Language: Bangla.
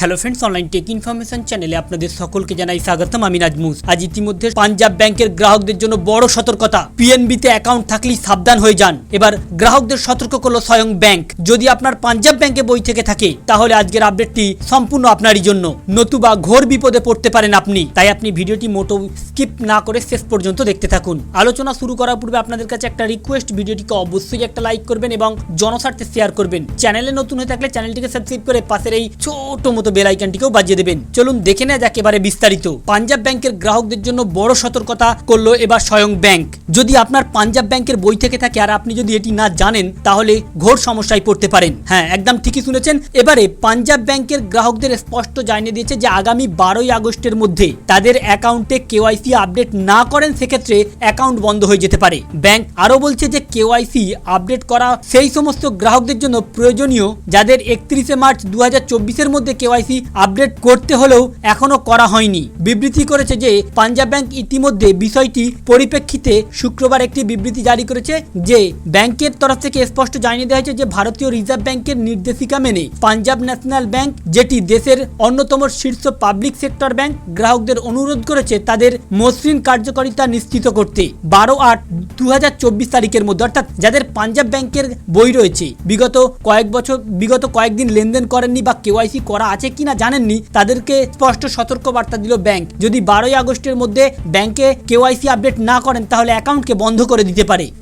Hello friends online tech information চ্যানেলে আপনাদের সকলকে জানাই স্বাগতম। আমি নাজমুস। আজ ইতিমধ্যে পাঞ্জাব ব্যাংকের গ্রাহকদের জন্য বড় সতর্কতা। পিএনবিতে অ্যাকাউন্ট থাকলেই সাবধান হয়ে যান। এবার গ্রাহকদের সতর্ক করল স্বয়ং ব্যাংক। যদি আপনার পাঞ্জাব ব্যাংকে বই থেকে থাকে, তাহলে আজকের আপডেটটি সম্পূর্ণ আপনারই জন্য। নতুবা ঘোর বিপদে পড়তে পারেন আপনি। তাই আপনি ভিডিওটি মোটো স্কিপ না করে শেষ পর্যন্ত দেখতে থাকুন। আলোচনা শুরু করার পূর্বে আপনাদের কাছে একটা রিকোয়েস্ট ভিডিওটিকে অবশ্যই একটা লাইক করবেন এবং জনস্বার্থে শেয়ার করবেন। চ্যানেলে নতুন হয়ে থাকলে চ্যানেলটিকে সাবস্ক্রাইব করে পাশের এই ছোট মতো বেল আইকনটিকেও বাজিয়ে দেবেন। চলুন দেখে নেওয়া যাক এবারে বিস্তারিত। পাঞ্জাব ব্যাংকের গ্রাহকদের জন্য বড় সতর্কতা করল এবার স্বয়ং ব্যাংক। যদি আপনার পাঞ্জাব ব্যাংকের বই থেকে থাকে আর আপনি যদি এটি না জানেন, তাহলে ঘোর সমস্যায় পড়তে পারেন। হ্যাঁ একদম ঠিকই শুনেছেন। এবারে পাঞ্জাব ব্যাংকের গ্রাহকদের স্পষ্ট জানিয়ে দিয়েছে যে, আগামী বারোই আগস্টের মধ্যে তাদের অ্যাকাউন্টে কেওয়াইসি আপডেট না করেন, সেক্ষেত্রে অ্যাকাউন্ট বন্ধ হয়ে যেতে পারে। ব্যাংক আরও বলছে যে, কেওয়াইসি আপডেট করা সেই সমস্ত গ্রাহকদের জন্য প্রয়োজনীয়, যাদের একত্রিশে মার্চ দু হাজার মধ্যে কেওয়াইসি আপডেট করতে হলেও এখনও করা হয়নি। বিবৃতি করেছে যে, পাঞ্জাব ব্যাংক ইতিমধ্যে বিষয়টি পরিপ্রেক্ষিতে শুক্রবার একটি বিবৃতি জারি করেছে যে, ব্যাংকের তরফ থেকে স্পষ্ট জানিয়ে দেওয়া হয়েছে যে, ভারতীয় রিজার্ভ ব্যাংকের নির্দেশিকা মেনে পাঞ্জাব ন্যাশনাল ব্যাংক, যেটি দেশের অন্যতম শীর্ষ পাবলিক সেক্টর ব্যাংক, গ্রাহকদের অনুরোধ করেছে তাদের মসৃণ কার্যকারিতা নিশ্চিত করতে। বারো আট দু তারিখের মধ্যে, অর্থাৎ যাদের পাঞ্জাব ব্যাংকের বই রয়েছে, বিগত কয়েক বছর, বিগত কয়েকদিন লেনদেন করেননি বা কেওয়াইসি করা আছে কিনা জানেননি, তাদেরকে স্পষ্ট সতর্ক বার্তা দিল ব্যাংক। যদি বারোই আগস্টের মধ্যে ব্যাংকে কেওয়াইসি আপডেট না করেন, তাহলে অ্যাকাউন্টকে বন্ধ করে দিতে পারে।